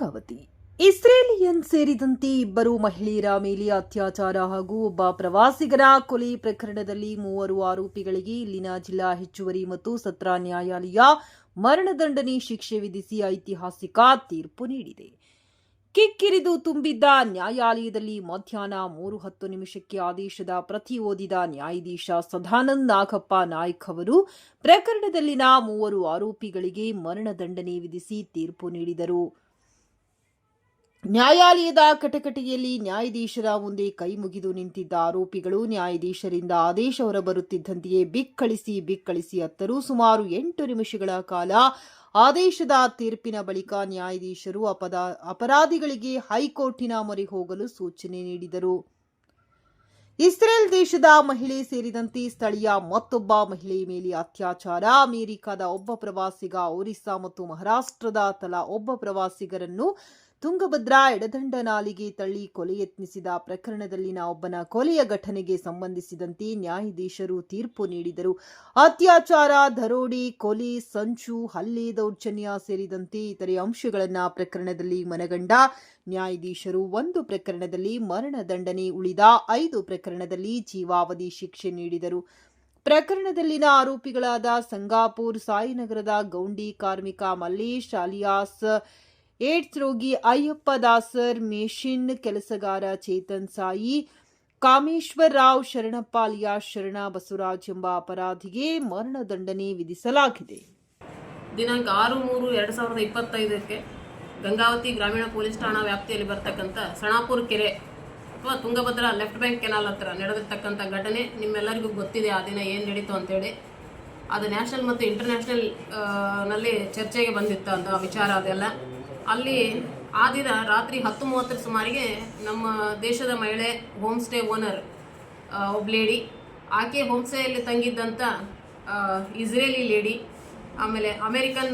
ಗಂಗಾವತಿ ಇಸ್ರೇಲಿಯನ್ ಸೇರಿದಂತೆ ಇಬ್ಬರು ಮಹಿಳೆಯರ ಮೇಲೆ ಅತ್ಯಾಚಾರ ಹಾಗೂ ಒಬ್ಬ ಪ್ರವಾಸಿಗರ ಕೊಲೆ ಪ್ರಕರಣದಲ್ಲಿ ಮೂವರು ಆರೋಪಿಗಳಿಗೆ ಇಲ್ಲಿನ ಜಿಲ್ಲಾ ಹೆಚ್ಚುವರಿ ಮತ್ತು ಸತ್ರ ನ್ಯಾಯಾಲಯ ಮರಣದಂಡನೆ ಶಿಕ್ಷೆ ವಿಧಿಸಿ ಐತಿಹಾಸಿಕ ತೀರ್ಪು ನೀಡಿದೆ. ಕಿಕ್ಕಿರಿದು ತುಂಬಿದ್ದ ನ್ಯಾಯಾಲಯದಲ್ಲಿ ಮಧ್ಯಾಹ್ನ ಮೂರು ಹತ್ತು ನಿಮಿಷಕ್ಕೆ ಆದೇಶದ ಪ್ರತಿ ಓದಿದ ನ್ಯಾಯಾಧೀಶ ಸದಾನಂದ್ ನಾಗಪ್ಪ ನಾಯ್ಕ್ ಅವರು ಪ್ರಕರಣದಲ್ಲಿನ ಮೂವರು ಆರೋಪಿಗಳಿಗೆ ಮರಣದಂಡನೆ ವಿಧಿಸಿ ತೀರ್ಪು ನೀಡಿದರು. ನ್ಯಾಯಾಲಯದ ಕಟಕಟಿಯಲ್ಲಿ ನ್ಯಾಯಾಧೀಶರ ಮುಂದೆ ಕೈ ಮುಗಿದು ನಿಂತಿದ್ದ ಆರೋಪಿಗಳು ನ್ಯಾಯಾಧೀಶರಿಂದ ಆದೇಶ ಹೊರಬರುತ್ತಿದ್ದಂತೆಯೇ ಬಿಕ್ಕಳಿಸಿ ಬಿಕ್ಕಳಿಸಿ ಅತ್ತರು ಸುಮಾರು ಎಂಟು ನಿಮಿಷಗಳ ಕಾಲ ಆದೇಶದ ತೀರ್ಪಿನ ಬಳಿಕ ನ್ಯಾಯಾಧೀಶರು ಅಪದ ಅಪರಾಧಿಗಳಿಗೆ ಹೈಕೋರ್ಟಿನ ಮೊರೆ ಹೋಗಲು ಸೂಚನೆ ನೀಡಿದರು. ಇಸ್ರೇಲ್ ದೇಶದ ಮಹಿಳೆ ಸೇರಿದಂತೆ ಸ್ಥಳೀಯ ಮತ್ತೊಬ್ಬ ಮಹಿಳೆ ಮೇಲೆ ಅತ್ಯಾಚಾರ. ಅಮೆರಿಕದ ಒಬ್ಬ ಪ್ರವಾಸಿಗ ಒರಿಸ್ಸಾ ಮತ್ತು ಮಹಾರಾಷ್ಟ್ರದ ತಲಾ ಒಬ್ಬ ಪ್ರವಾಸಿಗರನ್ನು ತುಂಗಭದ್ರಾ ಎಡದಂಡ ನಾಲಿಗೆ ತಳ್ಳಿ ಕೊಲೆ ಯತ್ನಿಸಿದ ಪ್ರಕರಣದಲ್ಲಿನ ಒಬ್ಬನ ಕೊಲೆಯ ಘಟನೆಗೆ ಸಂಬಂಧಿಸಿದಂತೆ ನ್ಯಾಯಾಧೀಶರು ತೀರ್ಪು ನೀಡಿದರು. ಅತ್ಯಾಚಾರ, ದರೋಡಿ, ಕೊಲೆ, ಸಂಚು, ಹಲ್ಲೆ ದೌರ್ಜನ್ಯ ಸೇರಿದಂತೆ ಇತರೆ ಅಂಶಗಳನ್ನ ಪ್ರಕರಣದಲ್ಲಿ ಮನಗಂಡ ನ್ಯಾಯಾಧೀಶರು ಒಂದು ಪ್ರಕರಣದಲ್ಲಿ ಮರಣದಂಡನೆ ಉಳಿದ ಐದು ಪ್ರಕರಣದಲ್ಲಿ ಜೀವಾವಧಿ ಶಿಕ್ಷೆ ನೀಡಿದರು. ಪ್ರಕರಣದಲ್ಲಿನ ಆರೋಪಿಗಳಾದ ಸಂಗಾಪುರ್, ಸಾಯಿನಗರದ ಗೌಂಡಿ ಕಾರ್ಮಿಕ ಮಲ್ಲೇಶ್, ಅಲಿಯಾಸ್ ಏಡ್ಸ್ ರೋಗಿ ಅಯ್ಯಪ್ಪ ದಾಸರ್ ಮೇಷಿನ್ ಕೆಲಸಗಾರ ಚೇತನ್ ಸಾಯಿ, ಕಾಮೇಶ್ವರ್ ರಾವ್ ಶರಣಪ್ಪ ಅಲಿಯಾಸ್ ಶರಣ ಬಸವರಾಜ್ ಎಂಬ ಅಪರಾಧಿಗೆ ಮರಣದಂಡನೆ ವಿಧಿಸಲಾಗಿದೆ. ದಿನಾಂಕ ಆರು ಮೂರು ಎರಡು ಸಾವಿರದ ಇಪ್ಪತ್ತೈದಕ್ಕೆ ಗಂಗಾವತಿ ಗ್ರಾಮೀಣ ಪೊಲೀಸ್ ಠಾಣಾ ವ್ಯಾಪ್ತಿಯಲ್ಲಿ ಬರ್ತಕ್ಕಂಥ ಸಣಾಪುರ ಕೆರೆ ಅಥವಾ ತುಂಗಭದ್ರಾ ಲೆಫ್ಟ್ ಬ್ಯಾಂಕ್ ಕೆನಾಲ್ ಹತ್ರ ನಡೆದಿರ್ತಕ್ಕಂಥ ಘಟನೆ ನಿಮ್ಮೆಲ್ಲರಿಗೂ ಗೊತ್ತಿದೆ. ಆ ದಿನ ಏನು ನಡೀತು ಅಂತೇಳಿ. ಅದು ನ್ಯಾಷನಲ್ ಮತ್ತು ಇಂಟರ್ನ್ಯಾಷನಲ್ನಲ್ಲಿ ಚರ್ಚೆಗೆ ಬಂದಿತ್ತು ಅಂತ ವಿಚಾರ ಅದೆಲ್ಲ. ಅಲ್ಲಿ ಆ ದಿನ ರಾತ್ರಿ ಹತ್ತು ಮೂವತ್ತರ ಸುಮಾರಿಗೆ ನಮ್ಮ ದೇಶದ ಮಹಿಳೆ ಹೋಮ್ ಸ್ಟೇ ಓನರ್ ಒಬ್ಬ ಲೇಡಿ ಆಕೆ ಹೋಮ್ ಸ್ಟೇಯಲ್ಲಿ ತಂಗಿದ್ದಂಥ ಇಸ್ರೇಲಿ ಲೇಡಿ ಆಮೇಲೆ ಅಮೇರಿಕನ್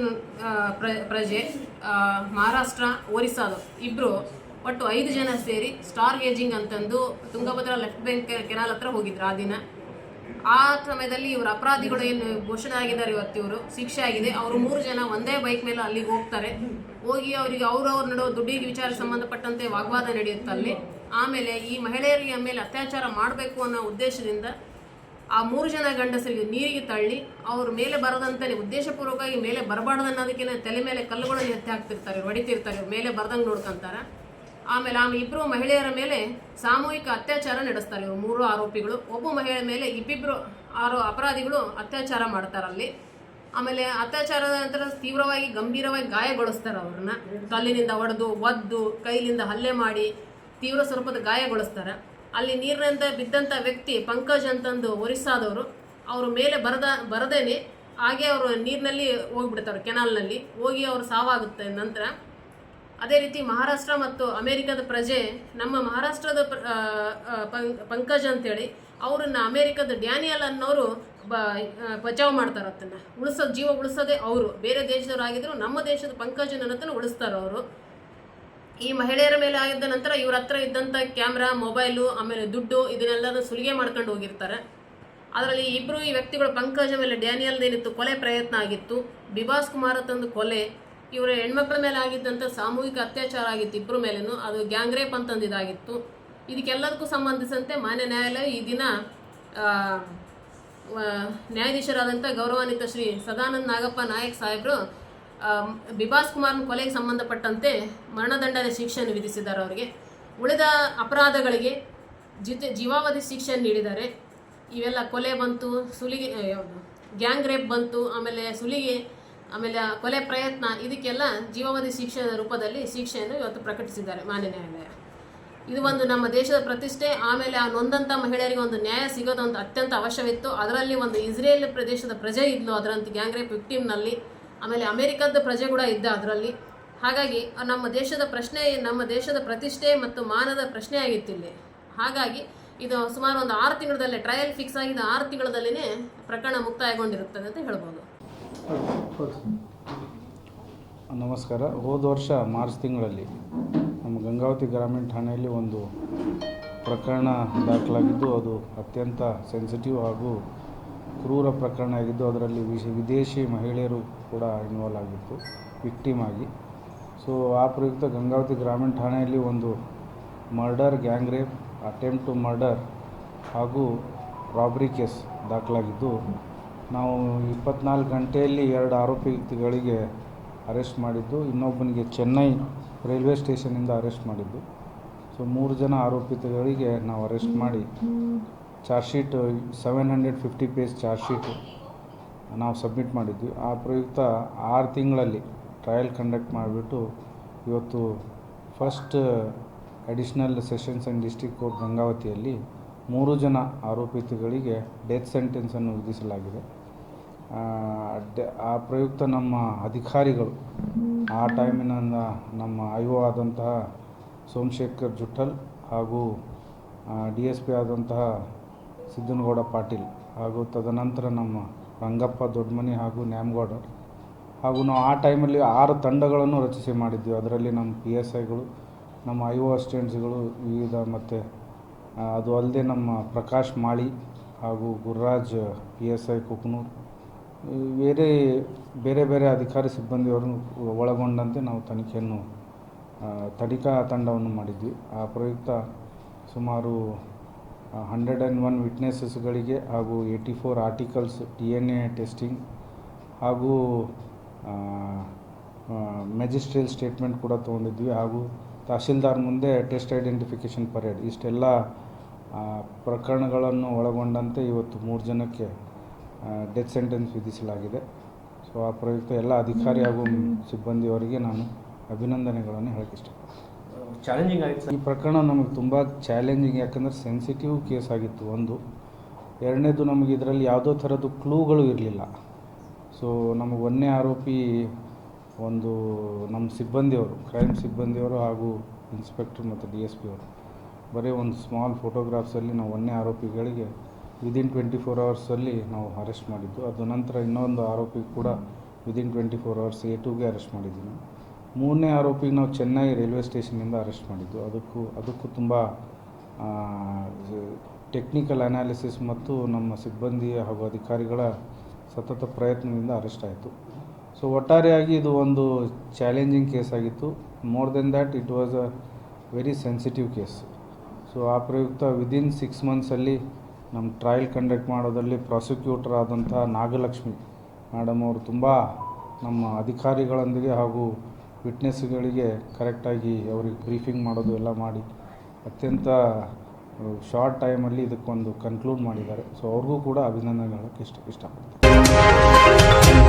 ಪ್ರ- ಪ್ರಜೆ ಮಹಾರಾಷ್ಟ್ರ, ಒರಿಸ್ಸಾದ. ಇಬ್ಬರು ಒಟ್ಟು ಐದು ಜನ ಸೇರಿ ಸ್ಟಾರ್ ಗೇಜಿಂಗ್ ಅಂತಂದು ತುಂಗಭದ್ರಾ ಲೆಫ್ಟ್ ಬ್ಯಾಂಕ್ ಕೆನಾಲ್ ಹತ್ರ ಹೋಗಿದ್ರು ಆ ದಿನ. ಆ ಸಮಯದಲ್ಲಿ ಇವರು ಅಪರಾಧಿಗಳು ಏನು ಘೋಷಣೆ ಆಗಿದ್ದಾರೆ ಇವತ್ತು ಇವರು. ಶಿಕ್ಷೆ ಆಗಿದೆ. ಅವರು ಮೂರು ಜನ ಒಂದೇ ಬೈಕ್ ಮೇಲೆ ಅಲ್ಲಿಗೆ ಹೋಗ್ತಾರೆ. ಹೋಗಿ ಅವರಿಗೆ ಅವ್ರವ್ರ ನಡುವೆ ದುಡ್ಡಿಗೆ ವಿಚಾರ ಸಂಬಂಧಪಟ್ಟಂತೆ ವಾಗ್ವಾದ ನಡೆಯುತ್ತೆ ಅಲ್ಲಿ. ಆಮೇಲೆ ಈ ಮಹಿಳೆಯರಿಗೆ ಮೇಲೆ ಅತ್ಯಾಚಾರ ಮಾಡಬೇಕು ಅನ್ನೋ ಉದ್ದೇಶದಿಂದ ಆ ಮೂರು ಜನ ಗಂಡಸರಿಗೆ ನೀರಿಗೆ ತಳ್ಳಿ ಅವ್ರ ಮೇಲೆ ಬರದಂತೆ ಉದ್ದೇಶಪೂರ್ವಕವಾಗಿ ಮೇಲೆ ಬರಬಾರ್ದು ಅನ್ನೋದಕ್ಕಿಂತ ತಲೆ ಮೇಲೆ ಕಲ್ಲುಗಳನ್ನು ಎತ್ತಿ ಹಾಕ್ತಿರ್ತಾರೆ, ಹೊಡಿತಿರ್ತಾರೆ ಮೇಲೆ ಬರ್ದಂಗೆ ನೋಡ್ಕೊಂತಾರೆ. ಆಮೇಲೆ ಆಮೇಲೆ ಇಬ್ಬರು ಮಹಿಳೆಯರ ಮೇಲೆ ಸಾಮೂಹಿಕ ಅತ್ಯಾಚಾರ ನಡೆಸ್ತಾರೆ ಇವರು ಮೂರು ಆರೋಪಿಗಳು. ಒಬ್ಬ ಮಹಿಳೆಯ ಮೇಲೆ ಇಬ್ಬಿಬ್ಬರು ಆರೋ ಅಪರಾಧಿಗಳು ಅತ್ಯಾಚಾರ ಮಾಡ್ತಾರೆ ಅಲ್ಲಿ. ಆಮೇಲೆ ಅತ್ಯಾಚಾರದ ನಂತರ ತೀವ್ರವಾಗಿ, ಗಂಭೀರವಾಗಿ ಗಾಯಗೊಳಿಸ್ತಾರೆ ಅವ್ರನ್ನ. ಕಲ್ಲಿನಿಂದ ಒಡೆದು, ಒದ್ದು, ಕೈಲಿಂದ ಹಲ್ಲೆ ಮಾಡಿ ತೀವ್ರ ಸ್ವರೂಪದ ಗಾಯಗೊಳಿಸ್ತಾರೆ. ಅಲ್ಲಿ ನೀರಿನಿಂದ ಬಿದ್ದಂಥ ವ್ಯಕ್ತಿ ಪಂಕಜ್ ಅಂತಂದು ಒರಿಸ್ಸಾದವರು, ಅವರು ಮೇಲೆ ಬರದ, ಬರದೇನೆ ಹಾಗೆ ಅವರು ನೀರಿನಲ್ಲಿ ಹೋಗ್ಬಿಡ್ತಾರೆ ಕೆನಾಲ್ನಲ್ಲಿ. ಹೋಗಿ ಅವರು ಸಾವಾಗುತ್ತೆ ನಂತರ. ಅದೇ ರೀತಿ ಮಹಾರಾಷ್ಟ್ರ ಮತ್ತು ಅಮೇರಿಕದ ಪ್ರಜೆ ನಮ್ಮ ಮಹಾರಾಷ್ಟ್ರದ ಪಂಕಜ್ ಅಂತೇಳಿ, ಅವ್ರನ್ನ ಅಮೇರಿಕದ ಡ್ಯಾನಿಯಲ್ ಅನ್ನೋರು ಬ ಬಚಾವ್ ಮಾಡ್ತಾರೆ ಅದನ್ನು ಉಳಿಸೋದು ಜೀವ ಉಳಿಸೋದೇ ಅವರು. ಬೇರೆ ದೇಶದವರಾಗಿದ್ರು ನಮ್ಮ ದೇಶದ ಪಂಕಜನ ಅನ್ನತನ ಉಳಿಸ್ತಾರೆ ಅವರು. ಈ ಮಹಿಳೆಯರ ಮೇಲೆ ಆಗಿದ್ದ ನಂತರ ಇವ್ರ ಹತ್ರ ಇದ್ದಂಥ ಕ್ಯಾಮ್ರಾ, ಮೊಬೈಲು, ಆಮೇಲೆ ದುಡ್ಡು, ಇದನ್ನೆಲ್ಲನೂ ಸುಲಿಗೆ ಮಾಡ್ಕೊಂಡು ಹೋಗಿರ್ತಾರೆ. ಅದರಲ್ಲಿ ಇಬ್ಬರು ಈ ವ್ಯಕ್ತಿಗಳು ಪಂಕಜ ಮೇಲೆ ಡ್ಯಾನಿಯಲ್ ಏನಿತ್ತು ಕೊಲೆ ಪ್ರಯತ್ನ ಆಗಿತ್ತು. ಬಿಬಾಸ್ ಕುಮಾರ್ ತಂದು ಕೊಲೆ ಇವರ ಹೆಣ್ಮಕ್ಳ ಮೇಲೆ ಆಗಿದ್ದಂಥ ಸಾಮೂಹಿಕ ಅತ್ಯಾಚಾರ ಆಗಿತ್ತು ಇಬ್ಬರ ಮೇಲೇನು, ಅದು ಗ್ಯಾಂಗ್ ರೇಪ್ ಅಂತಂದು ಇದಾಗಿತ್ತು ಇದಕ್ಕೆಲ್ಲದಕ್ಕೂ ಸಂಬಂಧಿಸಿದಂತೆ ಮಾನ್ಯ ನ್ಯಾಯಾಲಯ ಈ ದಿನ ನ್ಯಾಯಾಧೀಶರಾದಂಥ ಗೌರವಾನ್ವಿತ ಶ್ರೀ ಸದಾನಂದ ನಾಗಪ್ಪ ನಾಯಕ್ ಸಾಹೇಬರು ಬಿಭಾಸ್ ಕುಮಾರ್ನ ಕೊಲೆಗೆ ಸಂಬಂಧಪಟ್ಟಂತೆ ಮರಣದಂಡನೆ ಶಿಕ್ಷೆಯನ್ನು ವಿಧಿಸಿದ್ದಾರೆ ಅವರಿಗೆ. ಉಳಿದ ಅಪರಾಧಗಳಿಗೆ ಜೊತೆ, ಜೀವಾವಧಿ ಶಿಕ್ಷೆ ನೀಡಿದ್ದಾರೆ. ಇವೆಲ್ಲ ಕೊಲೆ ಬಂತು, ಸುಲಿಗೆ ಗ್ಯಾಂಗ್ ರೇಪ್ ಬಂತು, ಆಮೇಲೆ ಸುಲಿಗೆ ಆಮೇಲೆ ಕೊಲೆ ಪ್ರಯತ್ನ, ಇದಕ್ಕೆಲ್ಲ ಜೀವಾವಧಿ ಶಿಕ್ಷೆ ರೂಪದಲ್ಲಿ ಶಿಕ್ಷೆಯನ್ನು ಇವತ್ತು ಪ್ರಕಟಿಸಿದ್ದಾರೆ ಮಾನ್ಯ ನ್ಯಾಯಾಲಯ. ಇದು ಒಂದು ನಮ್ಮ ದೇಶದ ಪ್ರತಿಷ್ಠೆ, ಆಮೇಲೆ ಆ ನೊಂದಂಥ ಮಹಿಳೆಯರಿಗೆ ಒಂದು ನ್ಯಾಯ ಸಿಗೋದು ಒಂದು ಅತ್ಯಂತ ಅವಶ್ಯವಿತ್ತು. ಅದರಲ್ಲಿ ಒಂದು ಇಸ್ರೇಲ್ ಪ್ರದೇಶದ ಪ್ರಜೆ ಇದ್ಲು, ಅದರಂತ ಗ್ಯಾಂಗ್ರೇಪ್ ವಿಕ್ಟಿಮ್ನಲ್ಲಿ ಆಮೇಲೆ ಅಮೆರಿಕದ ಪ್ರಜೆ ಕೂಡ ಇದ್ದ ಅದರಲ್ಲಿ. ಹಾಗಾಗಿ ನಮ್ಮ ದೇಶದ ಪ್ರಶ್ನೆ, ನಮ್ಮ ದೇಶದ ಪ್ರತಿಷ್ಠೆ ಮತ್ತು ಮಾನದ ಪ್ರಶ್ನೆ ಆಗಿತ್ತು ಇಲ್ಲಿ. ಹಾಗಾಗಿ ಇದು ಸುಮಾರು ಒಂದು ಆರು ತಿಂಗಳಲ್ಲೇ ಟ್ರಯಲ್ ಫಿಕ್ಸ್ ಆಗಿದ್ದ ಆರು ತಿಂಗಳದಲ್ಲೇ ಪ್ರಕರಣ ಮುಕ್ತಾಯಗೊಂಡಿರುತ್ತದೆ ಅಂತ ಹೇಳ್ಬೋದು. ನಮಸ್ಕಾರ. ಹೋದ ವರ್ಷ ಮಾರ್ಚ್ ತಿಂಗಳಲ್ಲಿ ನಮ್ಮ ಗಂಗಾವತಿ ಗ್ರಾಮೀಣ ಠಾಣೆಯಲ್ಲಿ ಒಂದು ಪ್ರಕರಣ ದಾಖಲಾಗಿದ್ದು, ಅದು ಅತ್ಯಂತ ಸೆನ್ಸಿಟಿವ್ ಹಾಗೂ ಕ್ರೂರ ಪ್ರಕರಣ ಆಗಿದ್ದು, ಅದರಲ್ಲಿ ವಿಶ್, ವಿದೇಶಿ ಮಹಿಳೆಯರು ಕೂಡ ಇನ್ವಾಲ್ವ್ ಆಗಿತ್ತು ವಿಕ್ಟಿಮ್ ಆಗಿ. ಸೊ ಸೊ ಆ ಪ್ರಯುಕ್ತ ಗಂಗಾವತಿ ಗ್ರಾಮೀಣ ಠಾಣೆಯಲ್ಲಿ ಒಂದು murder gang rape attempt to murder ಹಾಗೂ ರಾಬ್ರಿ ಕೇಸ್ ದಾಖಲಾಗಿದ್ದು ನಾವು ಇಪ್ಪತ್ನಾಲ್ಕು ಗಂಟೆಯಲ್ಲಿ ಎರಡು ಆರೋಪಿಗಳಿಗೆ ಅರೆಸ್ಟ್ ಮಾಡಿದ್ದು, ಇನ್ನೊಬ್ಬನಿಗೆ ಚೆನ್ನೈ ರೈಲ್ವೆ ಸ್ಟೇಷನಿಂದ ಅರೆಸ್ಟ್ ಮಾಡಿದ್ದು. ಸೊ, ಮೂರು ಜನ ಆರೋಪಿತಗಳಿಗೆ ನಾವು ಅರೆಸ್ಟ್ ಮಾಡಿ, charge sheet seven hundred fifty page charge sheet ನಾವು ಸಬ್ಮಿಟ್ ಮಾಡಿದ್ವಿ. ಆ ಪ್ರಯುಕ್ತ ಆರು ತಿಂಗಳಲ್ಲಿ ಟ್ರಯಲ್ ಕಂಡಕ್ಟ್ ಮಾಡಿಬಿಟ್ಟು ಇವತ್ತು first additional sessions and district court ಗಂಗಾವತಿಯಲ್ಲಿ ಮೂರು ಜನ ಆರೋಪಿತಗಳಿಗೆ ಡೆತ್ ಸೆಂಟೆನ್ಸನ್ನು ವಿಧಿಸಲಾಗಿದೆ. ಆ, ಪ್ರಯುಕ್ತ ನಮ್ಮ ಅಧಿಕಾರಿಗಳು. ಆ ಟೈಮಿನ ನಮ್ಮ ಐ ಒ ಆದಂತಹ ಸೋಮಶೇಖರ್ ಜುಟ್ಟಲ್ ಹಾಗೂ ಡಿ ಎಸ್ ಪಿ ಆದಂತಹ ಸಿದ್ದನಗೌಡ ಪಾಟೀಲ್ ಹಾಗೂ ತದನಂತರ ನಮ್ಮ ರಂಗಪ್ಪ ದೊಡ್ಡಮನಿ ಹಾಗೂ ನ್ಯಾಮಗೌಡ ಹಾಗೂ ನಾವು ಆ ಟೈಮಲ್ಲಿ ಆರು ತಂಡಗಳನ್ನು ರಚಿಸಿ ಮಾಡಿದ್ವಿ. ಅದರಲ್ಲಿ ನಮ್ಮ ಪಿ ಎಸ್ ಐಗಳು ನಮ್ಮ ಐ ಒ ಅಸಿಸ್ಟೆಂಟ್ಸ್ಗಳು ವಿವಿಧ ಮತ್ತು ಅದು ಅಲ್ಲದೆ ನಮ್ಮ ಪ್ರಕಾಶ್ ಮಾಳಿ ಹಾಗೂ Gururaj P S I Kuknoor ಬೇರೆ ಬೇರೆ ಬೇರೆ ಅಧಿಕಾರಿ ಸಿಬ್ಬಂದಿಯವರನ್ನು ಒಳಗೊಂಡಂತೆ ನಾವು ತನಿಖೆಯನ್ನು ತನಿಖಾ ತಂಡವನ್ನು ಮಾಡಿದ್ವಿ. ಆ ಪ್ರಯುಕ್ತ ಸುಮಾರು ಹಂಡ್ರೆಡ್ ಆ್ಯಂಡ್ ಒನ್ ವಿಟ್ನೆಸಸ್ಗಳಿಗೆ ಹಾಗೂ eighty four articles D N A testing ಹಾಗೂ ಮ್ಯಾಜಿಸ್ಟ್ರಿಯಲ್ ಸ್ಟೇಟ್ಮೆಂಟ್ ಕೂಡ ತೊಗೊಂಡಿದ್ವಿ ಹಾಗೂ ತಹಶೀಲ್ದಾರ್ ಮುಂದೆ ಟೆಸ್ಟ್ ಐಡೆಂಟಿಫಿಕೇಷನ್ ಪರೇಡ್ ಇಷ್ಟೆಲ್ಲ ಪ್ರಕರಣಗಳನ್ನು ಒಳಗೊಂಡಂತೆ ಇವತ್ತು ಮೂರು ಜನಕ್ಕೆ ಡೆತ್ ಸೆಂಟೆನ್ಸ್ ವಿಧಿಸಲಾಗಿದೆ. ಸೊ ಆ ಪ್ರಯುಕ್ತ ಎಲ್ಲ ಅಧಿಕಾರಿ ಹಾಗೂ ಸಿಬ್ಬಂದಿಯವರಿಗೆ ನಾನು ಅಭಿನಂದನೆಗಳನ್ನು ಹೇಳಕ್ಕೆ ಇಷ್ಟಪಡ್ತೀನಿ. ಚಾಲೆಂಜಿಂಗ್ ಆಯಿತು. ಈ ಪ್ರಕರಣ ನಮಗೆ ತುಂಬ ಚಾಲೆಂಜಿಂಗ್ ಯಾಕಂದರೆ ಸೆನ್ಸಿಟಿವ್ ಕೇಸ್ ಆಗಿತ್ತು ಒಂದು. ಎರಡನೇದು ನಮಗೆ ಇದರಲ್ಲಿ ಯಾವುದೋ ಥರದ್ದು ಕ್ಲೂಗಳು ಇರಲಿಲ್ಲ. ಸೊ ನಮಗೆ ಒಂದನೇ ಆರೋಪಿ ಒಂದು ನಮ್ಮ ಸಿಬ್ಬಂದಿಯವರು ಕ್ರೈಮ್ ಸಿಬ್ಬಂದಿಯವರು ಹಾಗೂ ಇನ್ಸ್ಪೆಕ್ಟರ್ ಮತ್ತು ಡಿ ಎಸ್ ಪಿ ಅವರು ಬರೀ ಒಂದು ಸ್ಮಾಲ್ ಫೋಟೋಗ್ರಾಫ್ಸಲ್ಲಿ ನಾವು ಒಂದನೇ ಆರೋಪಿಗಳಿಗೆ ವಿದಿನ್ ಟ್ವೆಂಟಿ ಫೋರ್ ಅವರ್ಸಲ್ಲಿ ನಾವು ಅರೆಸ್ಟ್ ಮಾಡಿದ್ದು. ಅದು ನಂತರ ಇನ್ನೊಂದು ಆರೋಪಿ ಕೂಡ within twenty four hours A ಟುಗೆ arrest ಮಾಡಿದ್ದೀವಿ ಮೂರನೇ ಆರೋಪಿಗೆ ನಾವು ಚೆನ್ನೈ ರೈಲ್ವೆ ಸ್ಟೇಷನಿಂದ ಅರೆಸ್ಟ್ ಮಾಡಿದ್ದು. ಅದಕ್ಕೂ ಅದಕ್ಕೂ ತುಂಬ ಟೆಕ್ನಿಕಲ್ ಅನಾಲಿಸಿಸ್ ಮತ್ತು ನಮ್ಮ ಸಿಬ್ಬಂದಿ ಹಾಗೂ ಅಧಿಕಾರಿಗಳ ಸತತ ಪ್ರಯತ್ನದಿಂದ ಅರೆಸ್ಟ್ ಆಯಿತು. ಸೊ ಒಟ್ಟಾರೆಯಾಗಿ ಇದು ಒಂದು ಚಾಲೆಂಜಿಂಗ್ ಕೇಸ್ ಆಗಿತ್ತು. More than that it was a very sensitive case so ಆ ಪ್ರಯುಕ್ತ ವಿದಿನ್ ಸಿಕ್ಸ್ ಮಂತ್ಸಲ್ಲಿ ನಮ್ಮ ಟ್ರಯಲ್ ಕಂಡಕ್ಟ್ ಮಾಡೋದರಲ್ಲಿ ಪ್ರಾಸಿಕ್ಯೂಟರ್ ಆದಂಥ ನಾಗಲಕ್ಷ್ಮಿ ಮೇಡಮ್ ಅವರು ತುಂಬ ನಮ್ಮ ಅಧಿಕಾರಿಗಳೊಂದಿಗೆ ಹಾಗೂ ವಿಟ್ನೆಸ್ಗಳಿಗೆ ಕರೆಕ್ಟಾಗಿ ಅವ್ರಿಗೆ ಬ್ರೀಫಿಂಗ್ ಮಾಡೋದು ಎಲ್ಲ ಮಾಡಿ ಅತ್ಯಂತ ಶಾರ್ಟ್ ಟೈಮಲ್ಲಿ ಇದಕ್ಕೊಂದು ಕನ್ಕ್ಲೂಡ್ ಮಾಡಿದ್ದಾರೆ. ಸೊ ಅವ್ರಿಗೂ ಕೂಡ ಅಭಿನಂದನೆ ಹೇಳೋಕ್ಕೆ ಇಷ್ಟ ಇಷ್ಟಪಡ್ತೀನಿ.